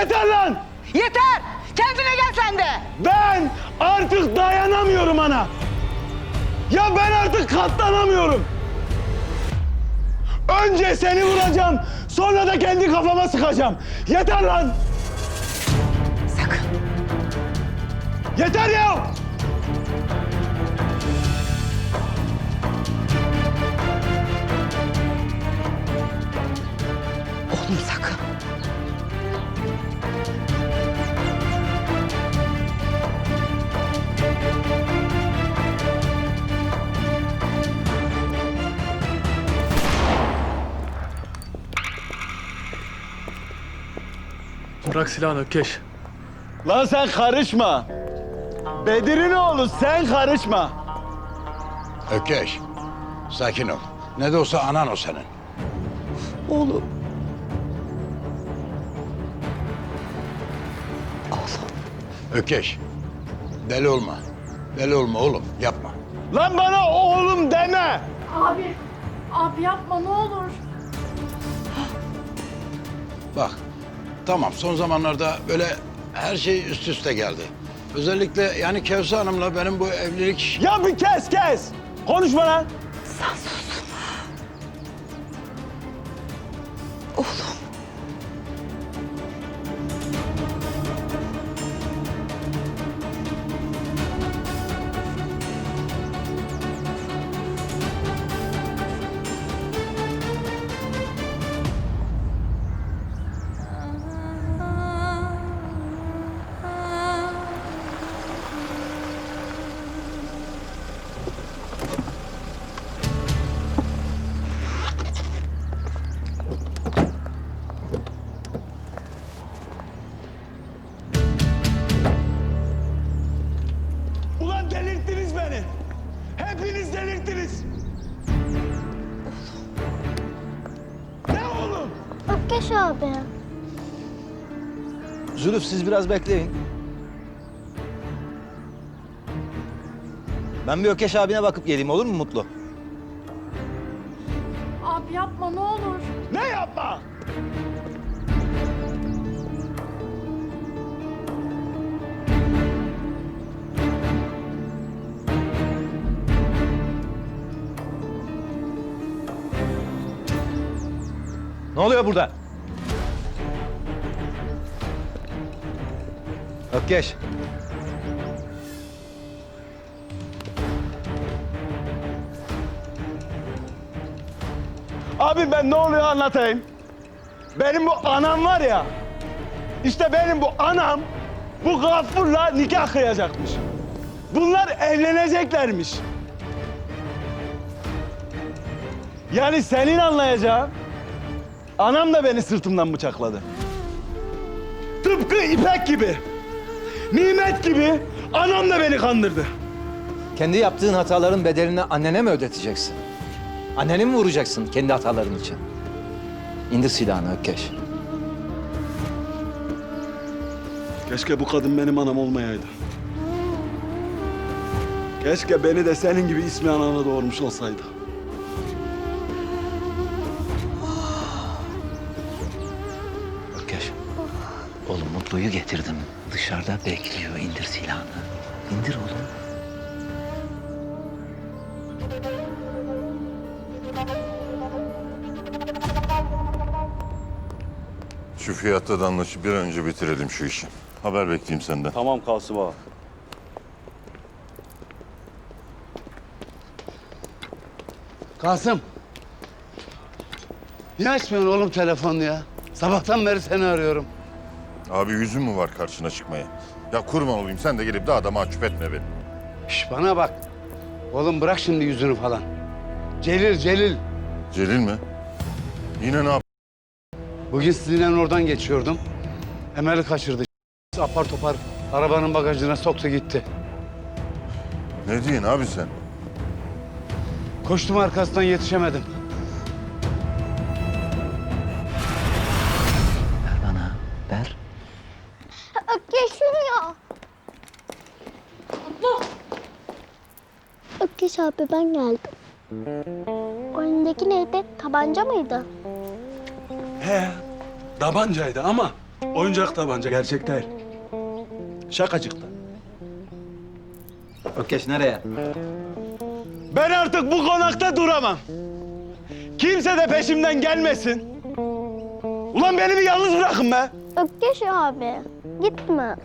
Yeter lan! Yeter! Kendine gel sen de! Ben artık dayanamıyorum ana. Ya ben artık katlanamıyorum. Önce seni vuracağım, sonra da kendi kafama sıkacağım. Yeter lan! Sakın. Yeter ya! Bırak silahını Ökkeş. Lan sen karışma. Bedir'in oğlu sen karışma. Ökeş, sakin ol. Ne de olsa anan o senin. Oğlum. Ökeş, deli olma. Deli olma oğlum, yapma. Lan bana oğlum deme. Abi, abi yapma ne olur. Bak, tamam son zamanlarda böyle her şey üst üste geldi. Özellikle yani Kevser Hanım'la benim bu evlilik... Ya bir kes kes. Konuşma lan. Oğlum. Hepiniz delirttiniz. Ne oğlum? Ökkeş abi. Zülüf siz biraz bekleyin. Ben bir Ökeş abine bakıp geleyim olur mu Mutlu? Abi yapma ne olur. Ne yapma? Ne oluyor burada? Ökeş. Abi ben ne oluyor anlatayım. Benim bu anam var ya. İşte benim bu anam bu gafurla nikah kıyacakmış. Bunlar evleneceklermiş. Yani senin anlayacağın anam da beni sırtımdan bıçakladı. Tıpkı ipek gibi, nimet gibi anam da beni kandırdı. Kendi yaptığın hataların bedelini annene mi ödeteceksin? Anneni mi vuracaksın kendi hataların için? İndir silahını Ökeş. Keşke bu kadın benim anam olmayaydı. Keşke beni de senin gibi ismi anana doğurmuş olsaydı. Mutlu'yu getirdim. Dışarıda bekliyor. İndir silahını. İndir oğlum. Şu fiyatta da anlaşıp bir an önce bitirelim şu işi. Haber bekleyeyim senden. Tamam Kasım ağa. Kasım. Niye açmıyorsun oğlum telefonunu ya? Sabahtan beri seni arıyorum. Abi yüzün mü var karşına çıkmaya? Ya kurban olayım sen de gelip daha da mahcup etme beni. Şş bana bak. Oğlum bırak şimdi yüzünü falan. Celil, Celil. Celil mi? Yine ne yap? Bugün sizinle oradan geçiyordum. Emel'i kaçırdı. Apar topar arabanın bagajına soktu gitti. Ne diyorsun abi sen? Koştum arkasından yetişemedim. Ökkeş abi ben geldim. O elindeki neydi? Tabanca mıydı? He, tabancaydı ama Oyuncak tabanca gerçek değil. Şakacıkta. Ökkeş nereye? Ben artık bu konakta duramam. Kimse de peşimden gelmesin. Ulan beni bir yalnız bırakın be. Ökkeş abi gitme.